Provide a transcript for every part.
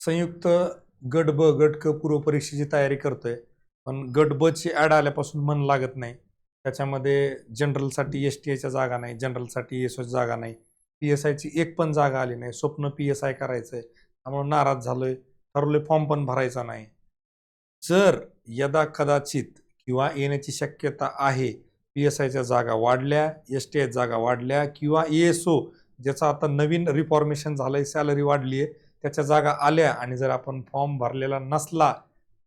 संयुक्त गट ब गट क पूर्व परीक्षेची तयारी करतोय पण गट ब ची आल्यापासून मन लागत नाही. त्याच्यामध्ये जनरलसाठी एस टी एच्या जागा नाही जनरलसाठी एस जागा नाही पी एस आयची एक पण जागा आली नाही. स्वप्न पी एस आय करायचं आहे त्यामुळे नाराज झालोय. ठरवले फॉर्म पण भरायचा नाही. जर यदा कदाचित किंवा येण्याची शक्यता आहे पी एस आयच्या जागा वाढल्या एस टी आय जागा वाढल्या किंवा ए एस ओ ज्याचं आता नवीन रिफॉर्मेशन झालंय सॅलरी वाढली आहे त्याच्या जागा आल्या आणि जर आपण फॉर्म भरलेला नसला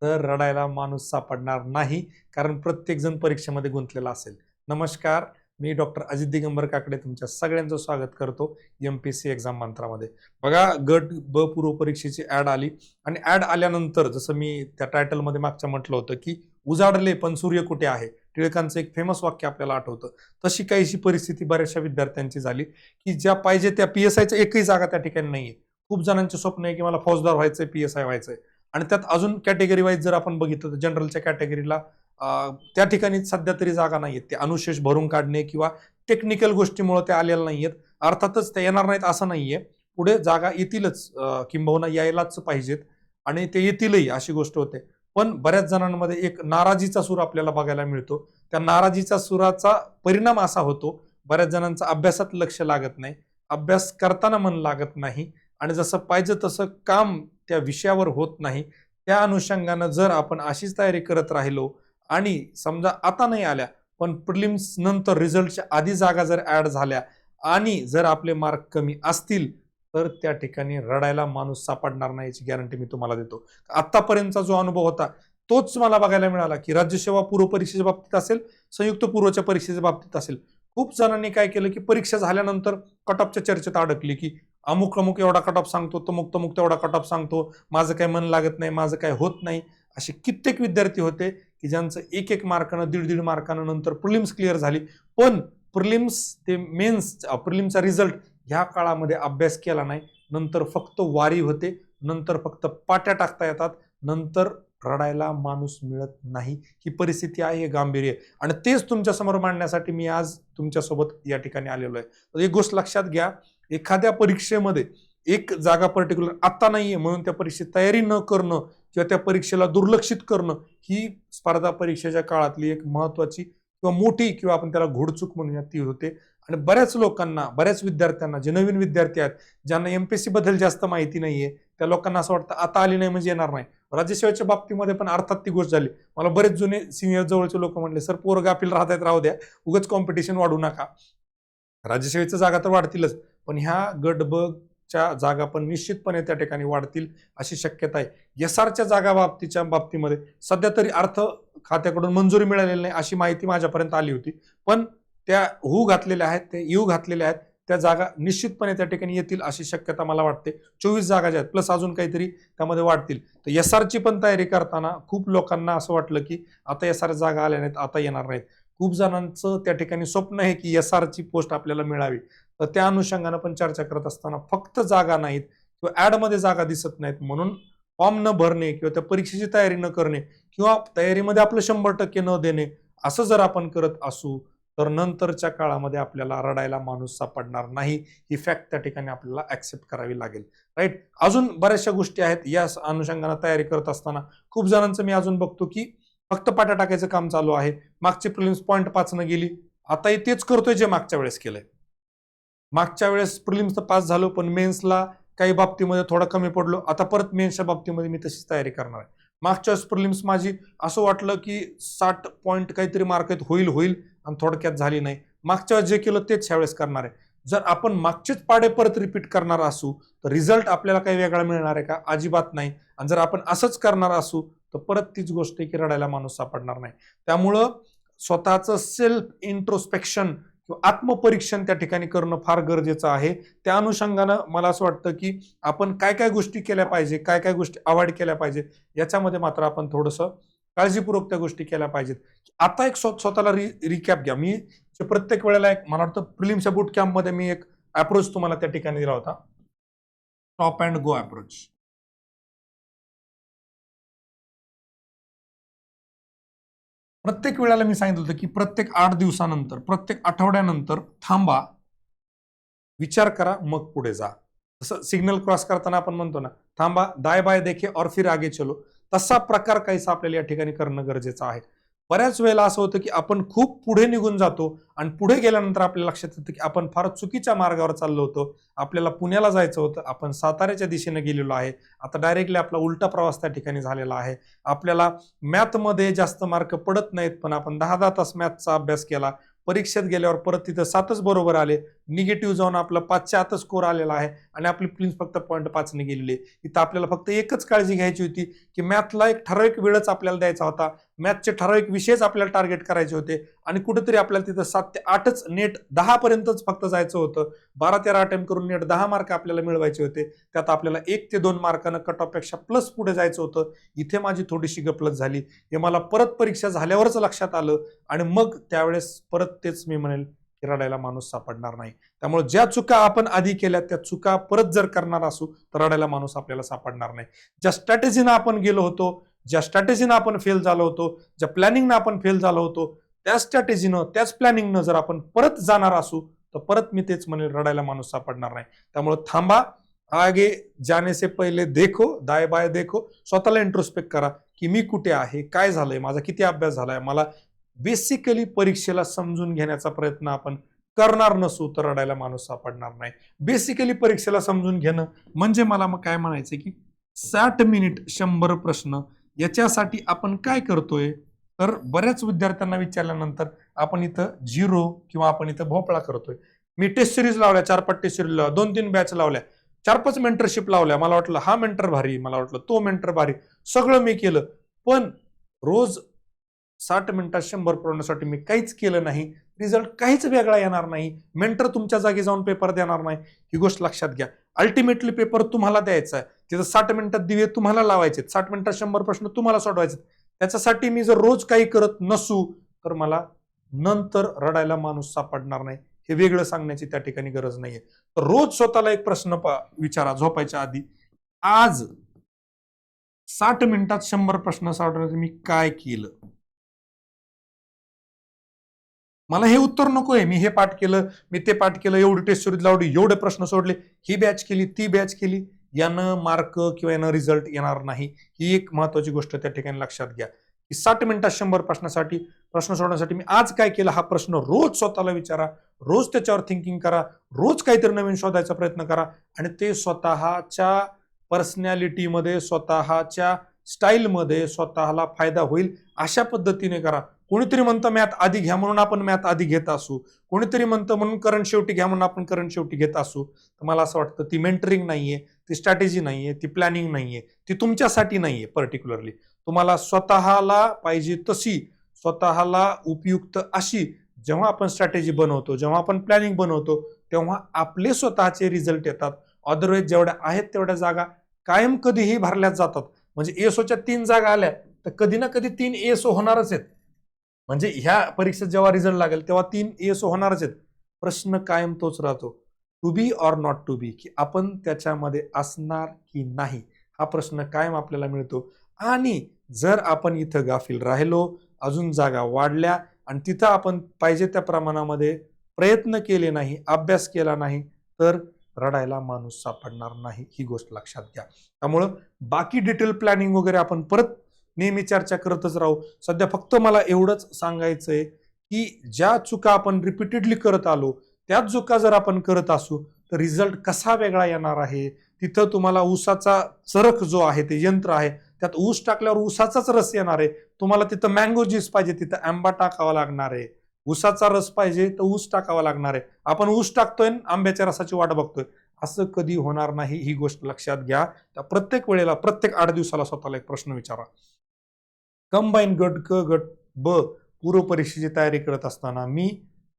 तर रडायला माणूस सापडणार नाही कारण प्रत्येकजण परीक्षेमध्ये गुंतलेला असेल. नमस्कार मी डॉक्टर अजित दिगंबर काकडे तुमच्या सगळ्यांचं स्वागत करतो एम पी सी एक्झाम मंत्रामध्ये. बघा गट ब पूर्व परीक्षेची ॲड आली आणि ॲड आल्यानंतर जसं मी त्या टायटलमध्ये मागच्या म्हटलं होतं की उजाडले पण सूर्य कुठे आहे? टिळकांचं एक फेमस वाक्य आपल्याला आठवतं. तशी काहीशी परिस्थिती बऱ्याचशा विद्यार्थ्यांची झाली की ज्या पाहिजे त्या पी एस आयच्या एकही जागा त्या ठिकाणी नाही आहे खूप जणांचे स्वप्न आहे की मला फौजदार व्हायचंय पी एस आय व्हायचंय. आणि त्यात अजून कॅटेगरी वाईज जर आपण बघितलं तर जनरलच्या कॅटेगरीला त्या ठिकाणी सध्या तरी जागा नाहीयेत ते अनुशेष भरून काढणे किंवा टेक्निकल गोष्टीमुळे त्या आलेल्या नाहीयेत अर्थातच ते येणार नाहीत असं नाहीये पुढे जागा येतीलच किंबहुना यायलाच पाहिजेत. आणि ते येतीलही अशी गोष्ट होते. पण बऱ्याच जणांमध्ये एक नाराजीचा सूर आपल्याला बघायला मिळतो. त्या नाराजीचा सुराचा परिणाम असा होतो. बऱ्याच जणांचा अभ्यासात लक्ष लागत नाही. अभ्यास करताना मन लागत नाही. आणि जसं पाहिजे तसं काम त्या विषयावर होत नाही. त्या अनुषंगानं जर आपण अशीच तयारी करत राहिलो आणि समजा आता नाही आल्या पण प्रिलिम्स नंतर रिझल्टच्या आधी जागा जर ॲड झाल्या आणि जर आपले मार्क कमी असतील तर त्या ठिकाणी रडायला माणूस सापडणार नाही याची गॅरंटी मी तुम्हाला देतो. आत्तापर्यंतचा जो अनुभव होता तोच मला बघायला मिळाला की राज्यसेवा पूर्व परीक्षेच्या बाबतीत असेल संयुक्त पूर्वच्या परीक्षेच्या बाबतीत असेल. खूप जणांनी काय केलं की परीक्षा झाल्यानंतर कटअपच्या चर्चेत अडकली की अमुक अमुक एवढा कटअप सांगतो तमुक तमुक तेवढा कटअप सांगतो माझं काय मन लागत नाही माझं काय होत नाही. असे कित्येक विद्यार्थी होते की ज्यांचं एक एक मार्कानं दीड दीड मार्कानं नंतर प्रिलिम्स क्लिअर झाली. पण प्रिलिम्स ते मेन्स प्रिलिम्सचा रिझल्ट ह्या काळामध्ये अभ्यास केला नाही. नंतर फक्त वारी होते नंतर फक्त पाट्या टाकता येतात नंतर रडायला माणूस मिळत नाही. ही परिस्थिती आहे हे गांभीर्य. आणि तेच तुमच्यासमोर मांडण्यासाठी मी आज तुमच्यासोबत या ठिकाणी आलेलो आहे. एक गोष्ट लक्षात घ्या एखाद्या परीक्षेमध्ये एक जागा पर्टिक्युलर आता नाहीये म्हणून त्या परीक्षेत तयारी न करणं किंवा त्या परीक्षेला दुर्लक्षित करणं ही स्पर्धा परीक्षेच्या काळातली एक महत्वाची किंवा मोठी किंवा आपण त्याला घोडचूक म्हणूया ती होते. आणि बऱ्याच लोकांना बऱ्याच विद्यार्थ्यांना जे नवीन विद्यार्थी आहेत ज्यांना एमपीएससी बद्दल जास्त माहिती नाहीये त्या लोकांना असं वाटतं आता आली नाही म्हणजे येणार नाही. राज्यसेवेच्या बाबतीमध्ये पण अर्थात ती गोष्ट झाली. मला बरेच जुने सिनियर जवळचे लोक म्हणले सर पोरं आपल्याला राहत आहेत राहू द्या. उगाच कॉम्पिटिशन वाढू नका. राज्यसेवेच्या जागा तर वाढतीलच पण ह्या गट ब च्या जागा पण निश्चितपणे त्या ठिकाणी वाढतील अशी शक्यता आहे. एस आरच्या जागा बाबतीच्या बाबतीमध्ये सध्या तरी अर्थ खात्याकडून मंजुरी मिळालेली नाही अशी माहिती माझ्यापर्यंत आली होती. पण त्या हू घातलेल्या आहेत ते यू घातलेल्या आहेत त्या जागा निश्चितपणे त्या ठिकाणी येतील अशी शक्यता मला वाटते. चोवीस जागा ज्या आहेत प्लस अजून काहीतरी त्यामध्ये वाढतील. तर एस आरची पण तयारी करताना खूप लोकांना असं वाटलं की आता एस आर जागा आल्या नाहीत आता येणार नाहीत. खूप जणांचं त्या ठिकाणी स्वप्न आहे की एस आरची पोस्ट आपल्याला मिळावी. तर त्या अनुषंगानं पण चर्चा करत असताना फक्त जागा नाहीत किंवा ॲडमध्ये जागा दिसत नाहीत म्हणून फॉर्म न भरणे किंवा त्या परीक्षेची तयारी न करणे किंवा तयारीमध्ये आपलं शंभर टक्के न देणे असं जर आपण करत असू तर नंतरच्या काळामध्ये आपल्याला रडायला माणूस सापडणार नाही. ही फॅक्ट त्या ठिकाणी आपल्याला ऍक्सेप्ट करावी लागेल. राईट अजून बऱ्याचशा गोष्टी आहेत. या अनुषंगाने तयारी करत असताना खूप जणांचं मी अजून बघतो की फक्त पाट्या टाकायचं काम चालू आहे. मागची प्रिलिम्स पॉईंट पाच न गेली. आताही तेच करतोय जे मागच्या वेळेस केलंय. मागच्या वेळेस प्रिलिम्स तर पास झालो पण मेन्सला काही बाबतीमध्ये थोडा कमी पडलो. आता परत मेन्सच्या बाबतीमध्ये मी तशीच तयारी करणार आहे. मागच्या वेळेस प्रिलिम्स माझी असं वाटलं की साठ पॉईंट काहीतरी मार्क होईल होईल आणि थोडक्यात झाली नाही. मागच्या वेळेस जे केलं तेच ह्यावेळेस करणार आहे. जर आपण मागचेच पाडे परत रिपीट करणार असू तर रिझल्ट आपल्याला काही वेगळा मिळणार आहे का? अजिबात नाही. आणि जर आपण असंच करणार असू तर परत तीच गोष्ट आहे की रडायला माणूस सापडणार नाही. त्यामुळं स्वतःचं सेल्फ इंट्रोस्पेक्शन किंवा आत्मपरीक्षण त्या ठिकाणी करणं फार गरजेचं आहे. त्या अनुषंगानं मला असं वाटतं की आपण काय काय गोष्टी केल्या पाहिजे काय काय गोष्टी अवॉइड केल्या पाहिजे याच्यामध्ये मात्र आपण थोडंसं काळजीपूर्वक त्या गोष्टी केल्या पाहिजेत. आता एक स्वत स्वतःला रि रिकॅप घ्या. मी प्रत्येक वेळेला एक मला वाटतं प्रिलिम्सच्या बूट कॅम्पमध्ये मी एक अप्रोच तुम्हाला त्या ठिकाणी दिला होता. टॉप अँड गो अप्रोच प्रत्येक वेळेला मी सांगितलं होतं की प्रत्येक आठ दिवसानंतर प्रत्येक आठवड्यानंतर थांबा विचार करा मग पुढे जा. जसं सिग्नल क्रॉस करताना आपण म्हणतो ना थांबा दाय बाय देखे और फिर आगे चलो. तसा प्रकार काहीसा आपल्याला या ठिकाणी करणं गरजेचं आहे. बऱ्याच वेळेला असं होतं की आपण खूप पुढे निघून जातो आणि पुढे गेल्यानंतर आपल्या लक्षात येतं की आपण फार चुकीच्या मार्गावर चाललो होतो. आपल्याला पुण्याला जायचं होतं. आपण साताऱ्याच्या दिशेने गेलेलो आहे. आता डायरेक्टली आपला उलटा प्रवास त्या ठिकाणी झालेला आहे. आपल्याला मॅथमध्ये जास्त मार्क पडत नाहीत पण आपण दहा दहा तास मॅथचा अभ्यास केला. परीक्षेत गेल्यावर परत तिथं सातच बरोबर आले. निगेटिव्ह जाऊन आपलं पाचशे आतच स्कोर आलेला आहे. आणि आपली प्लिन्स फक्त पॉईंट पाचने गेलेली आहे. इथं आपल्याला फक्त एकच काळजी घ्यायची होती की मॅथला एक ठराविक वेळच आपल्याला द्यायचा होता. मॅथचे ठराविक विषयच आपल्याला टार्गेट करायचे होते. आणि कुठेतरी आपल्याला तिथं सात ते आठच नेट दहा पर्यंतच फक्त जायचं होतं. बारा तेरा अटेम्प्ट करून नेट दहा मार्क आपल्याला मिळवायचे होते. त्यात आपल्याला एक ते दोन मार्कानं कट ऑफपेक्षा प्लस पुढे जायचं होतं. इथे माझी थोडीशी गपलत झाली. हे मला परत परीक्षा झाल्यावरच लक्षात आलं. आणि मग त्यावेळेस परत तेच मी म्हणेल रडायला माणूस सापडणार नाही. त्यामुळे ज्या चुका आपण आधी केल्या त्या चुका परत जर करणार असू तर रडायला माणूस आपल्याला सापडणार नाही. ज्या स्ट्रॅटेजीनं आपण गेलो होतो ज्या स्ट्रॅटेजीनं आपण फेल झालो होतो ज्या प्लॅनिंगनं आपण फेल झालो होतो त्या स्ट्रॅटेजीनं त्याच प्लॅनिंगनं जर आपण परत जाणार असू तर परत मी तेच म्हणेल रडायला माणूस सापडणार नाही. त्यामुळे थांबा आगे जाने से पहिले देखो दाय बाय देखो स्वतःला इंट्रोस्पेक्ट करा की मी कुठे आहे काय झालंय माझा किती अभ्यास झालाय मला बेसिकली परीक्षेला समजून घेण्याचा प्रयत्न आपण करणार नसू तर रडायला माणूस सापडणार नाही. बेसिकली परीक्षेला समजून घेणं म्हणजे मला मग काय म्हणायचं की साठ मिनिट शंभर प्रश्न याच्यासाठी आपण काय करतोय? तर बऱ्याच विद्यार्थ्यांना विचारल्यानंतर आपण इथं झिरो किंवा आपण इथं भोपळा करतोय. मी टेस्ट सिरीज लावल्या चार पाच टेस्ट सिरीज लावल्या दोन तीन बॅच लावल्या चार पाच मेंटरशिप लावल्या. मला वाटलं हा मेंटर भारी मला वाटलं तो मेंटर भारी. सगळं मी केलं. पण रोज साठ मिनिटात शंभर पुरवण्यासाठी मी काहीच केलं नाही. रिझल्ट काहीच वेगळा येणार नाही. मेंटर तुमच्या जागी जाऊन पेपर देणार नाही. ही गोष्ट लक्षात घ्या. अल्टिमेटली पेपर तुम्हाला द्यायचा आहे. तिथं साठ मिनिटात दिवे तुम्हाला लावायचे साठ मिनिटात शंभर प्रश्न तुम्हाला सोडवायचे त्याच्यासाठी मी जर रोज काही करत नसू तर मला नंतर रडायला माणूस सापडणार नाही. हे वेगळं सांगण्याची त्या ठिकाणी गरज नाहीये. तर रोज स्वतःला एक प्रश्न विचारा झोपायच्या आधी. आज साठ मिनिटात शंभर प्रश्न सोडवण्याचं मी काय केलं? मला हे उत्तर नको आहे मी हे पाठ केलं मी ते पाठ केलं एवढी टेस्ट सिरीज लावली एवढे प्रश्न सोडले. ही बॅच केली ती बॅच केली. यानं मार्क किंवा यानं रिझल्ट येणार नाही. ही एक महत्वाची गोष्ट त्या ठिकाणी लक्षात घ्या. की साठ मिनिटात शंभर प्रश्नासाठी प्रश्न सोडवण्यासाठी मी आज काय केलं हा प्रश्न रोज स्वतःला विचारा. रोज त्याच्यावर थिंकिंग करा. रोज काहीतरी नवीन शोधायचा प्रयत्न करा. आणि ते स्वतःच्या पर्सनॅलिटीमध्ये स्वतःच्या स्टाईलमध्ये स्वतःला फायदा होईल अशा पद्धतीने करा. कोणीतरी म्हणतं मॅथ आधी घ्या म्हणून आपण मॅथ आधी घेत असू. कोणीतरी म्हणतं म्हणून करंट शेवटी घ्या म्हणून आपण करंट शेवटी घेत असू. तर मला असं वाटतं ती मेंटरिंग नाहीये ती स्ट्रॅटेजी नाहीये ती प्लॅनिंग नाहीये ती तुमच्यासाठी नाहीये पर्टिक्युलरली तुम्हाला स्वतःला पाहिजे तशी स्वतःला उपयुक्त अशी जेव्हा आपण स्ट्रॅटेजी बनवतो जेव्हा आपण प्लॅनिंग बनवतो तेव्हा आपले स्वतःचे रिझल्ट येतात. अदरवाईज जेवढ्या आहेत तेवढ्या जागा कायम कधीही भरल्या जातात. म्हणजे एसओच्या तीन जागा आल्या तर कधी ना कधी तीन एसओ होणारच आहेत. म्हणजे ह्या परीक्षेत जेव्हा रिझल्ट लागेल तेव्हा तीन एस होणारच आहेत. प्रश्न कायम तोच राहतो. To be or not to be की आपण त्याच्यामध्ये असणार की नाही हा प्रश्न कायम आपल्याला मिळतो. आणि जर आपण इथं गाफील राहिलो अजून जागा वाढल्या आणि तिथं आपण पाहिजे त्या प्रमाणामध्ये प्रयत्न केले नाही अभ्यास केला नाही तर रडायला माणूस सापडणार नाही ही गोष्ट लक्षात घ्या. त्यामुळं बाकी डिटेल प्लॅनिंग वगैरे आपण परत नेहमी चर्चा करतच राहू. सध्या फक्त मला एवढंच सांगायचं आहे की ज्या चुका आपण रिपीटेडली करत आलो त्याच चुका जर आपण करत असू तर रिझल्ट कसा वेगळा येणार आहे? तिथं तुम्हाला ऊसाचा चरक जो आहे ते यंत्र आहे त्यात ऊस टाकल्यावर ऊसाचाच रस येणार आहे. तुम्हाला तिथं मँगो ज्यूस पाहिजे तिथं आंबा टाकावा लागणार आहे. ऊसाचा रस पाहिजे तर ऊस टाकावा लागणार आहे. आपण ऊस टाकतोय आणि आंब्याच्या रसाची वाट बघतोय. असं कधी होणार नाही ही गोष्ट लक्षात घ्या. त्या प्रत्येक वेळेला प्रत्येक आठ दिवसाला स्वतःला एक प्रश्न विचारा. कंबाईन गट क गट ब पूर्व परीक्षेची तयारी करत असताना मी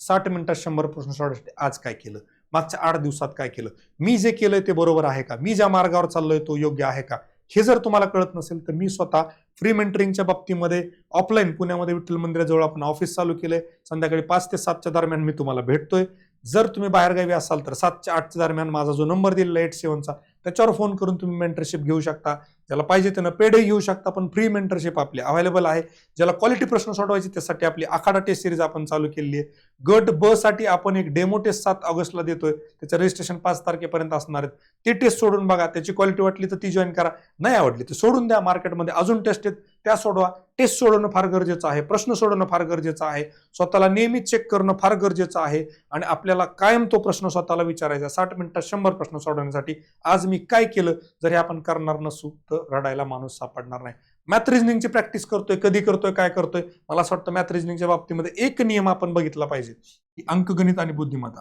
साठ मिनिटात शंभर प्रश्न सोडवण्यासाठी आज काय केलं? मागच्या आठ दिवसात काय केलं? मी जे केलंय ते बरोबर आहे का? मी ज्या मार्गावर चाललोय तो योग्य आहे का? हे जर तुम्हाला कळत नसेल तर मी स्वतः फ्री मेंटरिंगच्या बाबतीमध्ये ऑफलाईन पुण्यामध्ये विठ्ठल मंदिराजवळ आपण ऑफिस चालू केलंय. संध्याकाळी पाच ते सातच्या दरम्यान मी तुम्हाला भेटतोय. जर तुम्ही बाहेरगावी असाल तर सातच्या आठच्या दरम्यान माझा जो नंबर दिलेला एट सेवनचा त्याच्यावर फोन करून तुम्ही मेंटरशिप घेऊ शकता. ज्याला पाहिजे त्यानं पेडही घेऊ शकता पण फ्री मेंटरशिप आपली अवेलेबल आहे. ज्याला क्वालिटी प्रश्न सोडवायचे त्यासाठी आपली आखाडा टेस्ट सिरीज आपण चालू केली आहे. गट ब साठी आपण एक डेमो टेस्ट सात ऑगस्टला देतोय. त्याचं रजिस्ट्रेशन पाच तारखेपर्यंत असणार आहेत. ते टेस्ट सोडून बघा. त्याची क्वालिटी वाटली तर ती जॉईन करा. नाही आवडली तर सोडून द्या. मार्केटमध्ये अजून टेस्ट आहेत त्या सोडवा. टेस्ट सोडवणं फार गरजेचं आहे. प्रश्न सोडवणं फार गरजेचं आहे. स्वतःला नेहमी चेक करणं फार गरजेचं आहे. आणि आपल्याला कायम तो प्रश्न स्वतःला विचारायचा साठ मिनिटात शंभर प्रश्न सोडवण्यासाठी आज मी काय केलं जर हे आपण करणार नसू तर रडायला माणूस सापडणार नाही. मॅथ रिजनिंगची प्रॅक्टिस करतोय कधी करतोय काय करतोय? मला असं वाटतं मॅथ रिजनिंगच्या बाबतीमध्ये एक नियम आपण बघितला पाहिजे की अंकगणित आणि बुद्धिमत्ता.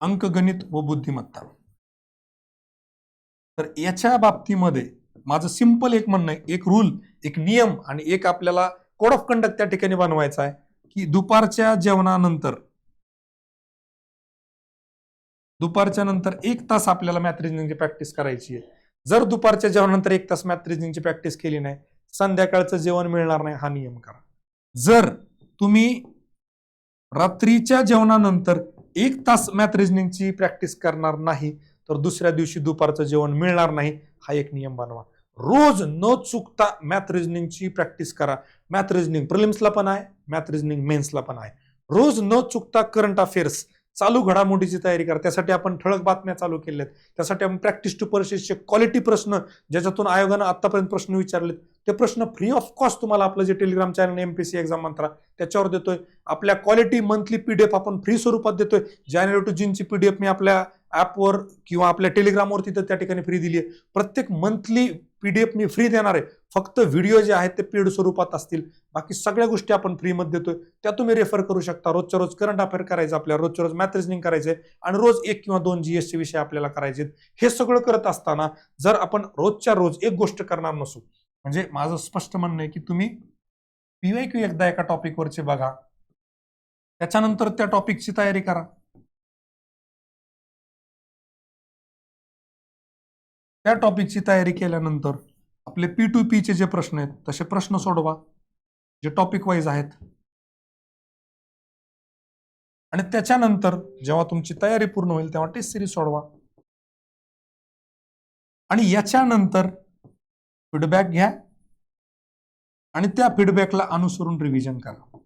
अंकगणित व बुद्धिमत्ता. तर याच्या बाबतीमध्ये माझं सिंपल एक म्हणणं आहे एक रूल एक नियम आणि एक आपल्याला कोड ऑफ कंडक्ट त्या ठिकाणी बनवायचा आहे की दुपारच्या जेवणानंतर दुपारच्या नंतर एक तास आपल्याला मॅथ रिजनिंगची प्रॅक्टिस करायची आहे. जर दुपारच्या जेवणानंतर एक तास मॅथ रिजनिंगची प्रॅक्टिस केली नाही संध्याकाळचं जेवण मिळणार नाही हा नियम करा. जर तुम्ही रात्रीच्या जेवणानंतर एक तास मॅथ रिजनिंगची प्रॅक्टिस करणार नाही तर दुसऱ्या दिवशी दुपारचं जेवण मिळणार नाही हा एक नियम बनवा. रोज न चुकता मॅथ रिजनिंगची प्रॅक्टिस करा. मॅथ रिजनिंग प्रिलिम्सला पण आहे मॅथ रिजनिंग मेन्सला पण आहे. रोज न चुकता करंट अफेअर्स चालू घडामोडीची तयारी करा. त्यासाठी आपण ठळक बातम्या चालू केल्या आहेत त्यासाठी आपण प्रॅक्टिस टू परीक्षेचे क्वालिटी प्रश्न ज्याच्यातून आयोगानं आतापर्यंत प्रश्न विचारलेत ते प्रश्न फ्री ऑफ कॉस्ट तुम्हाला आपलं जे Telegram channel MPC exam Mantra त्याच्यावर देतोय. आपल्या क्वालिटी मंथली पीडीएफ आपण फ्री स्वरूपात देतोय. जानेवारी टू जूनची पीडीएफ मी आपल्या ॲपवर किंवा आपल्या टेलिग्रामवर तिथं त्या ठिकाणी फ्री दिली आहे प्रत्येक मंथली पीडीएफ मी फ्री देणार आहे. फक्त व्हिडिओ जे आहेत ते पेड स्वरूपात असतील. बाकी सगळ्या गोष्टी आपण फ्रीमध्ये देतोय. त्या तुम्ही रेफर करू शकता. रोजच्या रोज करंट अफेअर करायचं आपल्याला. रोजच्या रोज मॅथ रिजनिंग करायचंय. आणि रोज एक किंवा दोन जी एस सी विषय आपल्याला करायचे हे सगळं करत असताना जर आपण रोजच्या रोज एक गोष्ट करणार नसू म्हणजे माझं स्पष्ट म्हणणं आहे की तुम्ही पी वाय क्यू एकदा एका टॉपिकवरचे बघा. त्याच्यानंतर त्या टॉपिकची तयारी करा. त्या टॉपिकची तयारी केल्यानंतर आपले पी टू पीचे जे प्रश्न आहेत तसे प्रश्न सोडवा जे टॉपिक वाईज आहेत. आणि त्याच्यानंतर जेव्हा तुमची तयारी पूर्ण होईल तेव्हा टेस्ट सिरीज सोडवा. आणि याच्यानंतर फीडबॅक घ्या आणि त्या फीडबॅकला अनुसरून रिव्हिजन करा.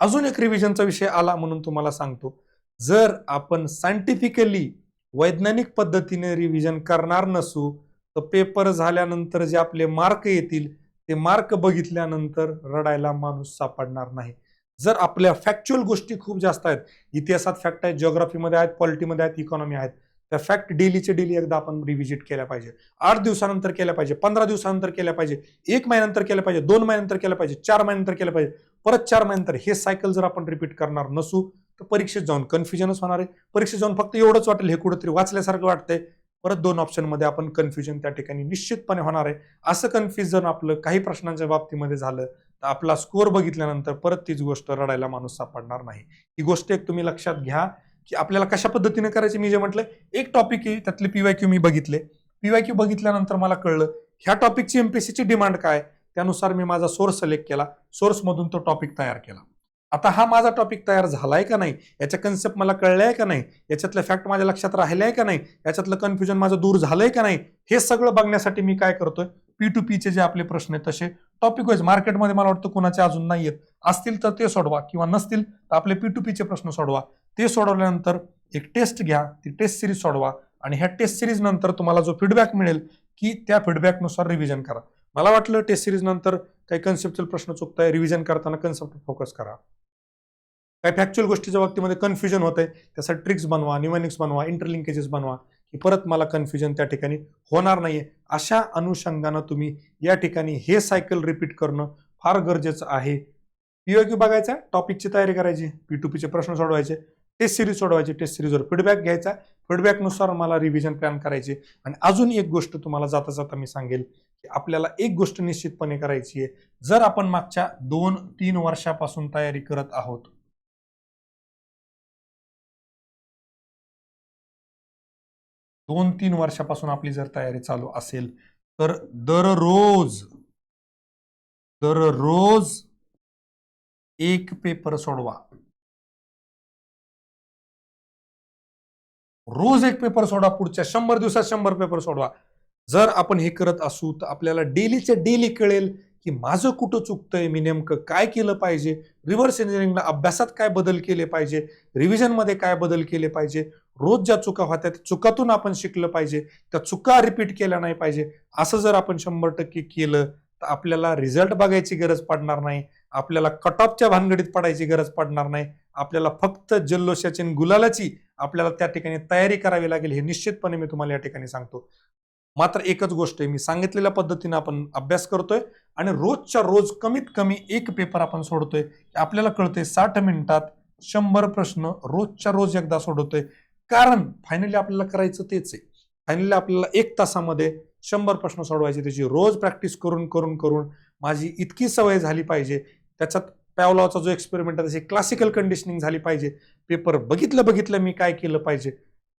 अजून एक रिव्हिजनचा विषय आला म्हणून तुम्हाला सांगतो. जर आपण सायंटिफिकली वैज्ञानिक पद्धतीने रिव्हिजन करणार नसू तर पेपर झाल्यानंतर जे आपले मार्क येतील ते मार्क बघितल्यानंतर रडायला माणूस सापडणार नाही. जर आपल्या फॅक्च्युअल गोष्टी खूप जास्त आहेत इतिहासात फॅक्ट आहेत जिओग्राफीमध्ये आहेत पॉलिटीमध्ये आहेत इकॉनॉमी आहेत त्या फॅक्ट डेलीचे डेली एकदा आपण रिव्हिजिट केल्या पाहिजे. आठ दिवसानंतर केल्या पाहिजे पंधरा दिवसानंतर केल्या पाहिजे एक महिन्यानंतर केलं पाहिजे दोन महिन्यानंतर केलं पाहिजे चार महिन्यानंतर केलं पाहिजे परत चार महिन्यानंतर हे सायकल जर आपण रिपीट करणार नसू तर परीक्षेत जाऊन कन्फ्युजनच होणार आहे. परीक्षेत जाऊन फक्त एवढंच वाटेल हे कुठंतरी वाचल्यासारखं वाटतंय. परत दोन ऑप्शनमध्ये आपण कन्फ्युजन त्या ठिकाणी निश्चितपणे होणार आहे. असं कन्फ्युजन आपलं काही प्रश्नांच्या बाबतीमध्ये झालं तर आपला स्कोअर बघितल्यानंतर परत तीच गोष्ट रडायला माणूस सापडणार नाही. ही गोष्ट एक तुम्ही लक्षात घ्या की आपल्याला कशा पद्धतीने करायची? मी जे म्हटलं एक टॉपिक आहे त्यातले पीवाय क्यू मी बघितले. पीवाय क्यू बघितल्यानंतर मला कळलं ह्या टॉपिकची एमपीसीची डिमांड काय? त्यानुसार मी माझा सोर्स सिलेक्ट केला. सोर्समधून तो टॉपिक तयार केला. आता हा माझा टॉपिक तयार झाला आहे का नाही? याच्या कन्सेप्ट मला कळलंय का नाही? याच्यातलं फॅक्ट माझ्या लक्षात राहिलं आहे का नाही? याच्यातलं कन्फ्युजन माझं दूर झालंय का नाही? हे सगळं बघण्यासाठी मी काय करतोय? पी टू पीचे जे आपले प्रश्न आहेत तसे. टॉपिक वाईज मार्केटमध्ये मला वाटतं कोणाचे अजून नाही आहेत. असतील तर ते सोडवा. किंवा नसतील तर आपले पी टू पीचे प्रश्न सोडवा. ते सोडवल्यानंतर एक टेस्ट घ्या. ती टेस्ट सिरीज सोडवा. आणि ह्या टेस्ट सिरीज नंतर तुम्हाला जो फीडबॅक मिळेल की त्या फीडबॅकनुसार रिव्हिजन करा. मला वाटलं टेस्ट सिरीज नंतर काही कन्सेप्टल प्रश्न चुकताय रिव्हिजन करताना कन्सेप्ट फोकस करा. काही फॅक्च्युअल गोष्टीच्या बाबतीमध्ये कन्फ्युजन होत आहे त्यासाठी ट्रिक्स बनवा न्युमॅनिक्स बनवा इंटरलिंकेजेस बनवा की परत मला कन्फ्युजन त्या ठिकाणी होणार नाही आहे अशा अनुषंगानं तुम्ही या ठिकाणी हे सायकल रिपीट करणं फार गरजेचं आहे. पीओक्यू बघायचा टॉपिकची तयारी करायची पी टू पीचे प्रश्न सोडवायचे टेस्ट सिरीज सोडवायची टेस्ट सिरीजवर फीडबॅक घ्यायचा. फीडबॅकनुसार मला रिव्हिजन प्लॅन करायचे. आणि अजून एक गोष्ट तुम्हाला जाता जाता मी सांगेल की आपल्याला एक गोष्ट निश्चितपणे करायची आहे. जर आपण मागच्या दोन तीन वर्षापासून तयारी करत आहोत दोन तीन वर्षापासून आपली जर तयारी चालू असेल तर दररोज दररोज एक पेपर सोडवा. रोज एक पेपर सोडा पुढच्या शंभर दिवसात शंभर पेपर सोडवा. जर आपण हे करत असू तर आपल्याला डेलीचे डेली कळेल की माझं कुठं चुकतंय मी नेमकं काय केलं पाहिजे? रिव्हर्स इंजिनिअरिंगला अभ्यासात काय बदल केले पाहिजे? रिव्हिजनमध्ये काय बदल केले पाहिजे? रोज ज्या चुका होत्या त्या चुकातून आपण शिकलं पाहिजे. त्या चुका रिपीट केल्या नाही पाहिजे. असं जर आपण शंभर टक्के केलं तर आपल्याला रिझल्ट बघायची गरज पडणार नाही. आपल्याला कट ऑफच्या भानगडीत पडायची गरज पडणार नाही. आपल्याला फक्त जल्लोषाची आणि गुलालाची आपल्याला त्या ठिकाणी तयारी करावी लागेल हे निश्चितपणे मी तुम्हाला या ठिकाणी सांगतो. मात्र एकच गोष्ट आहे मी सांगितलेल्या पद्धतीने आपण अभ्यास करतोय आणि रोजच्या रोज कमीत कमी एक पेपर आपण सोडतोय. आपल्याला कळतंय साठ मिनिटात शंभर प्रश्न रोजच्या रोज एकदा सोडवतोय कारण फायनली आपल्याला करायचं तेच आहे. फायनली आपल्याला एक तासामध्ये शंभर प्रश्न सोडवायचे त्याची रोज प्रॅक्टिस करून करून करून माझी इतकी सवय झाली पाहिजे. त्याच्यात पॅवलाचा जो एक्सपेरिमेंट आहे त्याची क्लासिकल कंडिशनिंग झाली पाहिजे. पेपर बघितलं बघितलं मी काय केलं पाहिजे.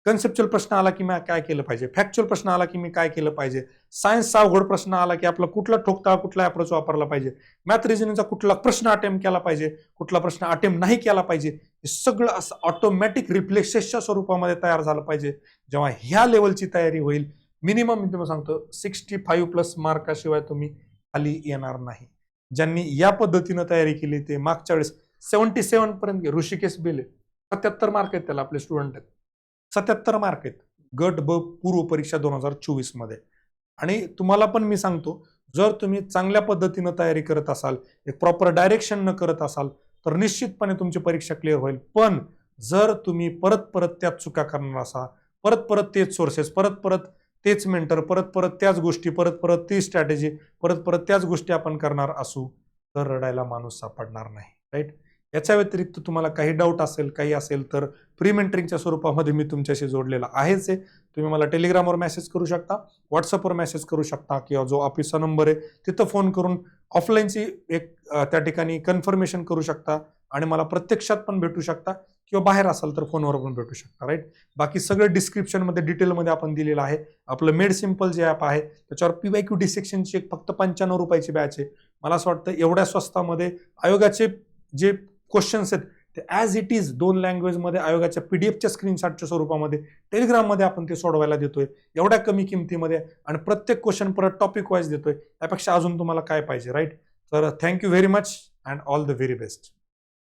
कन्सेप्च्युअल प्रश्न आला की मी काय केलं पाहिजे? फॅक्च्युअल प्रश्न आला की मी काय केलं पाहिजे? सायन्सचा अवघड प्रश्न आला की आपला कुठला ठोकताळ कुठला अप्रोच वापरला पाहिजे? मॅथ रिझनिंगचा कुठला प्रश्न अटेम्प्ट केला पाहिजे? कुठला प्रश्न अटेम्प्ट नाही केला पाहिजे? हे सगळं असं ऑटोमॅटिक रिफ्लेक्सेसच्या स्वरूपामध्ये तयार झालं पाहिजे. जेव्हा ह्या लेवलची तयारी होईल मिनिमम मी तुम्हाला सांगतो सिक्स्टी फाईव्ह प्लस मार्काशिवाय तुम्ही खाली येणार नाही. ज्यांनी या पद्धतीनं तयारी केली ते मागच्या वेळेस सेवन्टी सेव्हन पर्यंत ऋषिकेश बेले. सत्याहत्तर मार्क आहेत त्याला आपले स्टुडंट आहेत सत्याहत्तर मार्क आहेत. गट ब पूर्व परीक्षा दोन हजार चोवीसमध्ये आणि तुम्हाला पण मी सांगतो जर तुम्ही चांगल्या पद्धतीनं तयारी करत असाल एक प्रॉपर डायरेक्शन न करत असाल तर निश्चितपणे तुमची परीक्षा क्लिअर होईल. पण जर तुम्ही परत परत त्याच चुका करणार असाल परत परत तेच सोर्सेस परत परत तेच मेंटर परत परत त्याच गोष्टी परत परत ती स्ट्रॅटेजी परत परत त्याच गोष्टी आपण करणार असू तर रडायला माणूस सापडणार नाही. राईट याच्या व्यतिरिक्त तुम्हाला काही डाऊट असेल काही असेल तर प्री मेंटरिंगच्या स्वरूपामध्ये मी तुमच्याशी जोडलेला आहेच आहे. तुम्ही मला टेलिग्रामवर मेसेज करू शकता व्हॉट्सअपवर मेसेज करू शकता किंवा जो ऑफिसचा नंबर आहे तिथं फोन करून ऑफलाईनची एक त्या ठिकाणी कन्फर्मेशन करू शकता आणि मला प्रत्यक्षात पण भेटू शकता किंवा बाहेर असाल तर फोनवर पण भेटू शकता राईट बाकी सगळं डिस्क्रिप्शनमध्ये डिटेलमध्ये आपण दिलेलं आहे. आपलं मेड सिंपल जे ॲप आहे त्याच्यावर पी वाय क्यू डिसेक्शनची एक फक्त पंच्याण्णव रुपयाची बॅच आहे. मला असं वाटतं एवढ्या स्वस्तामध्ये आयोगाचे जे क्वेश्चन्स आहेत. ते ॲज इट इज दोन लँग्वेजमध्ये आयोगाच्या पी डी एफच्या स्क्रीनशॉटच्या स्वरूपामध्ये टेलिग्राममध्ये आपण ते सोडवायला देतोय. एवढ्या कमी किमतीमध्ये आणि प्रत्येक क्वेश्चन परत टॉपिक वाईज देतोय. त्यापेक्षा अजून तुम्हाला काय पाहिजे राईट तर thank you very much and all the very best